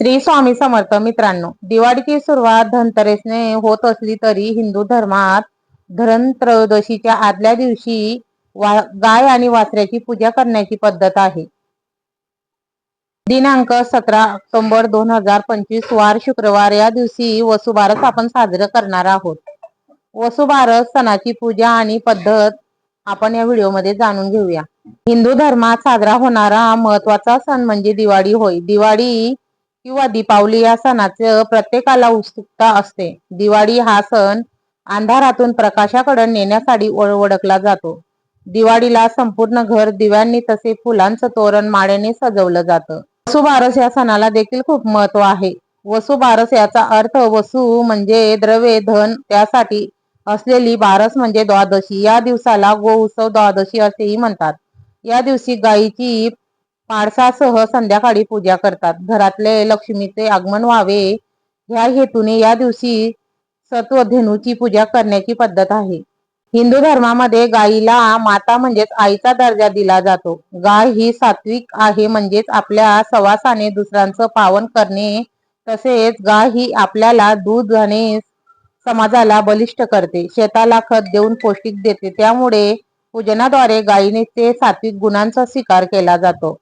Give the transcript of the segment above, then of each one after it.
श्री स्वामी समर्थ मित्रांनो दिवाळीची सुरुवात धनतेरसने होत असली तरी हिंदू धर्मात धनत्रयोदशीच्या आदल्या दिवशी गाय आणि वासऱ्याची पूजा करण्याची पद्धत आहे. दिनांक सतरा ऑक्टोबर दोन हजार पंचवीस वार शुक्रवार या दिवशी वसुबारस आपण साजरं करणार आहोत. वसुबारस सणाची पूजा आणि पद्धत आपण या व्हिडिओमध्ये जाणून घेऊया. हिंदू धर्मात साजरा होणारा महत्त्वाचा सण म्हणजे दिवाळी होय. दिवाळी किंवा दीपावली या सणाचं प्रत्येकाला उत्सुकता असते. दिवाळी हा सण अंधारातून प्रकाशाकडे नेण्यासाठी ओळखला जातो. दिवाळीला संपूर्ण घर दिव्यांनी तसे फुलांचं तोरण माळेने सजवलं जातं. वसुबारस या सणाला देखील खूप महत्त्व आहे. वसुबारस याचा अर्थ वसू म्हणजे द्रव्य धन त्यासाठी असलेली बारस म्हणजे द्वादशी. या दिवसाला गो उत्सव द्वादशी असेही म्हणतात. या दिवशी गायीची पाडसासह संध्याकाळी पूजा करतात. घरातले लक्ष्मीचे आगमन व्हावे ह्या हेतूने या दिवशी सत्वधेनूची पूजा करण्याची पद्धत आहे. हिंदू धर्मामध्ये गायीला माता म्हणजेच आईचा दर्जा दिला जातो. गाय ही सात्विक आहे म्हणजेच आपल्या सवासाने दुसऱ्यांचं पावन करणे तसेच गाय ही आपल्याला दूध आणि समाजाला बलिष्ठ करते. शेताला खत देऊन पौष्टिक देते. त्यामुळे पूजनाद्वारे गायीने ते सात्विक गुणांचा स्वीकार केला जातो.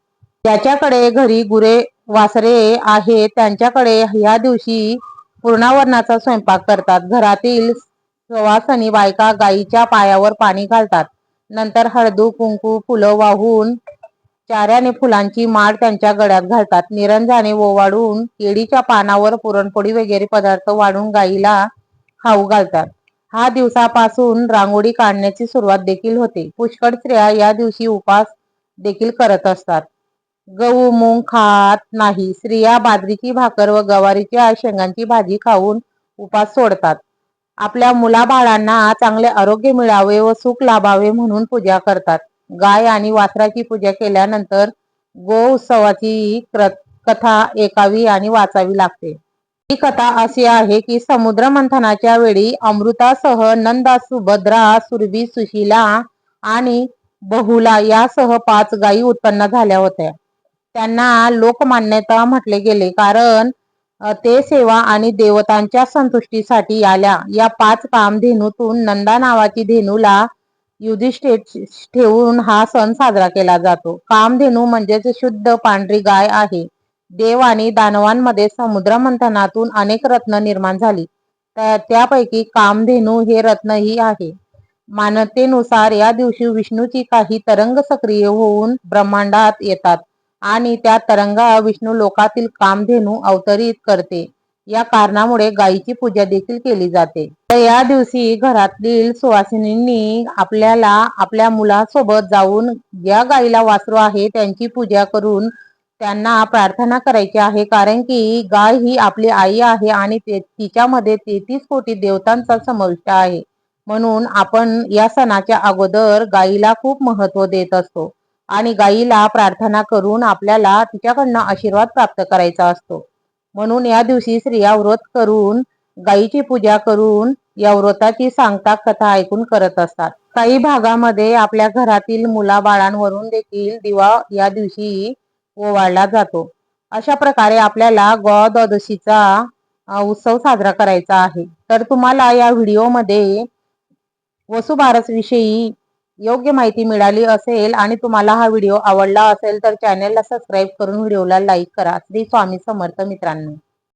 ज्याच्याकडे घरी गुरे वासरे आहे त्यांच्याकडे ह्या दिवशी पूर्णावरणाचा स्वयंपाक करतात. घरातील सवासनी बायका गाईच्या पायावर पाणी घालतात. नंतर हळदू कुंकू फुलं वाहून चाऱ्याने फुलांची माळ त्यांच्या गळ्यात घालतात. निरंजाने ओवाळून केळीच्या पानावर पुरणपोळी वगैरे पदार्थ वाढून गाईला खाऊ घालतात. हा दिवसापासून रांगोळी काढण्याची सुरुवात देखील होते. पुष्कळ स्त्रिया या दिवशी उपास देखील करत असतात. गहू मूग खात नाही. स्त्रिया बाजरीची भाकर व गवारीच्या शेंगांची भाजी खाऊन उपास सोडतात. आपल्या मुलाबाळांना चांगले आरोग्य मिळावे व सुख लाभावे म्हणून पूजा करतात. गाय आणि वासराची पूजा केल्यानंतर गो उत्सवाची कथा ऐकावी आणि वाचावी लागते. ही कथा अशी आहे की समुद्र मंथनाच्या वेळी अमृतासह नंदा सुभद्रा सुरभी सुशीला आणि बहुला यासह पाच गायी उत्पन्न झाल्या होत्या. त्यांना लोकमान्यता म्हटले गेले. कारण ते सेवा आणि देवतांच्या संतुष्टीसाठी आल्या. या पाच कामधेनूतून नंदा नावाची धेनूला युधिष्ठिर ठेवून हा सण साजरा केला जातो. कामधेनू म्हणजेच शुद्ध पांढरी गाय आहे. देव आणि दानवांमध्ये समुद्र मंथनातून अनेक रत्न निर्माण झाली. त्यापैकी कामधेनू हे रत्नही आहे. मान्यतेनुसार या दिवशी विष्णूची काही तरंग सक्रिय होऊन ब्रह्मांडात येतात. आणि त्या तरंगा विष्णू लोकातील कामधेनू अवतरित करते. या कारणामुळे गायीची पूजा देखील केली जाते. तर या दिवशी घरातील सुवासिनींनी आपल्याला आपल्या मुलासोबत जाऊन ज्या गायीला वासरू आहे त्यांची पूजा करून त्यांना प्रार्थना करायची आहे. कारण की गाय ही आपली आई आहे आणि तिच्यामध्ये तेहतीस कोटी देवतांचा समाविष्ट आहे. म्हणून आपण या सणाच्या अगोदर गायीला खूप महत्त्व देत असतो. आणि गायीला प्रार्थना करून आपल्याला तिच्याकडनं आशीर्वाद प्राप्त करायचा असतो. म्हणून या दिवशी स्त्रिया व्रत करून गायीची पूजा करून या व्रताची सांगता कथा ऐकून करत असतात. काही भागामध्ये आपल्या घरातील मुलाबाळांवरून देखील दिवा या दिवशी ओवाळला जातो. अशा प्रकारे आपल्याला द्वादशीचा उत्सव साजरा करायचा आहे. तर तुम्हाला या व्हिडिओमध्ये वसुबारस विषयी योग्य माहिती मिळाली असेल आणि तुम्हाला हा व्हिडिओ आवडला असेल तर चॅनेलला सबस्क्राईब करून व्हिडिओला लाईक करा. श्री स्वामी समर्थ मित्रांनो.